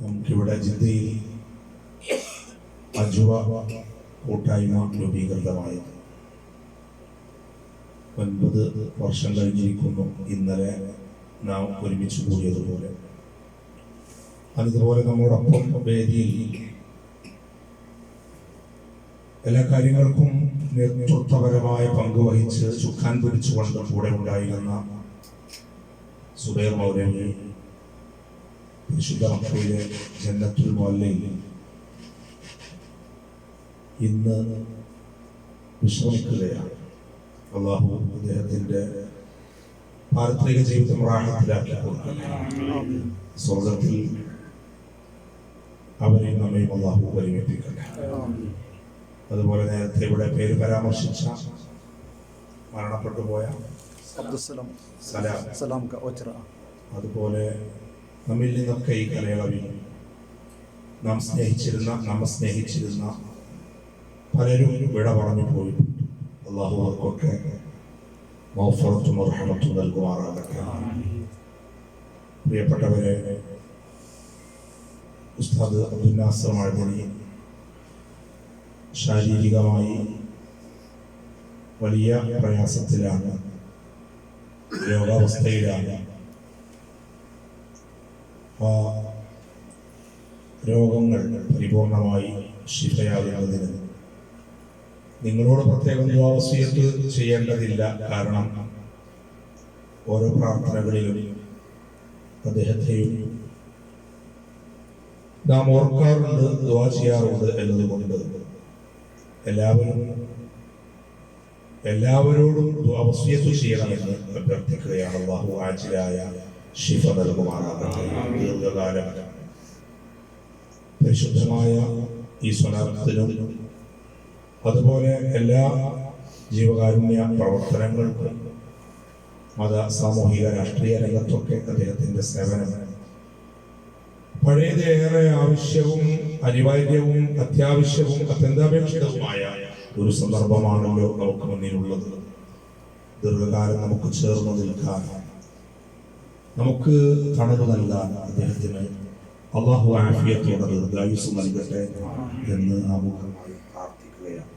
നമുക്കിവിടെ ജിദ്ദയിൽ അജുവ കൂട്ടായ്മ രൂപീകൃതമായത്. ഒൻപത് വർഷം കഴിഞ്ഞിരിക്കുന്നു. ഇന്നലെ നാം ഒരുമിച്ച് കൂടിയതുപോലെ. അതുപോലെ നമ്മോടൊപ്പം വേദിയിൽ എല്ലാ കാര്യങ്ങൾക്കും നേതൃത്വപരമായ പങ്ക് വഹിച്ച് ചുക്കാൻ പിടിച്ചുകൊണ്ട് കൂടെ ഉണ്ടായിരുന്ന സുബൈർ മൗലവി വിശുദ്ധ മക്കയിലെ ജന്നത്തുൽ മൊല്ലയിൽ ഇന്ന് വിശ്രമിക്കുകയാണ്. അള്ളാഹു അദ്ദേഹത്തിന്റെ പാരത്രിക ജീവിതം റാഹത്തിലാക്കി കൊടുക്കട്ടെ സ്വർഗത്തിൽ അവരെയും നമ്മയും അള്ളാഹു പരിമിപ്പിക്കട്ടെ അതുപോലെ നേരത്തെ ഇവിടെ പേര് പരാമർശിച്ച മരണപ്പെട്ടു പോയ അതുപോലെ നമ്മിൽ നിന്നൊക്കെ ഈ കാലയളവിൽ നാം സ്നേഹിച്ചിരുന്ന നമ്മെ സ്നേഹിച്ചിരുന്ന പലരും വിട പറഞ്ഞു പോയിട്ടുണ്ട്. അള്ളാഹു അവർക്കൊക്കെ മൗഫറത്തും അർഹമത്തും നൽകുമാറാകട്ടെ. പ്രിയപ്പെട്ടവരെ ഉസ്താദ് അബ്ദുൽ നാസർ ശാരീരികമായി വലിയ പ്രയാസത്തിലാണ് രോഗാവസ്ഥയിലാണ്. ആ രോഗങ്ങൾ പരിപൂർണമായി ശിഫയാകുന്നതിന് നിങ്ങളോട് പ്രത്യേകം ദ്വാവസ്യത്ത് ചെയ്യേണ്ടതില്ല. കാരണം ഓരോ പ്രാർത്ഥനകളിലും അദ്ദേഹത്തെയും നാം ഓർക്കാറുണ്ട് ദ്വാ ചെയ്യാറുണ്ട് എന്നതുകൊണ്ട്. എല്ലാവരും എല്ലാവരോടും ദ്വാവസ്യത്ത് ചെയ്യണമെന്ന് അഭ്യർത്ഥിക്കുകയാണ്. ബാഹു ആജിലായ ശിഫ നൽകുമാറാകട്ടെ. ദീർഘകാലം പരിശുദ്ധമായ ഈ സ്വനാർത്ഥത്തിനും അതുപോലെ എല്ലാ ജീവകാരുണ്യ പ്രവർത്തനങ്ങൾക്കും മത സാമൂഹിക രാഷ്ട്രീയ രംഗത്തൊക്കെ അദ്ദേഹത്തിന്റെ സേവനം. പഴയതേറെ ആവശ്യവും അനിവാര്യവും അത്യാവശ്യവും അത്യന്താപേക്ഷിതവുമായ ഒരു സന്ദർഭമാണല്ലോ നമുക്ക് മുന്നിലുള്ളത്. ദീർഘകാലം നമുക്ക് ചേർന്ന് നിൽക്കാൻ നമുക്ക് തണൽ നൽകാൻ അദ്ദേഹത്തിന് അള്ളാഹു ആഫിയത്തോടെ ദീർഘായുസ് നൽകട്ടെ എന്ന് ആമുഖമായി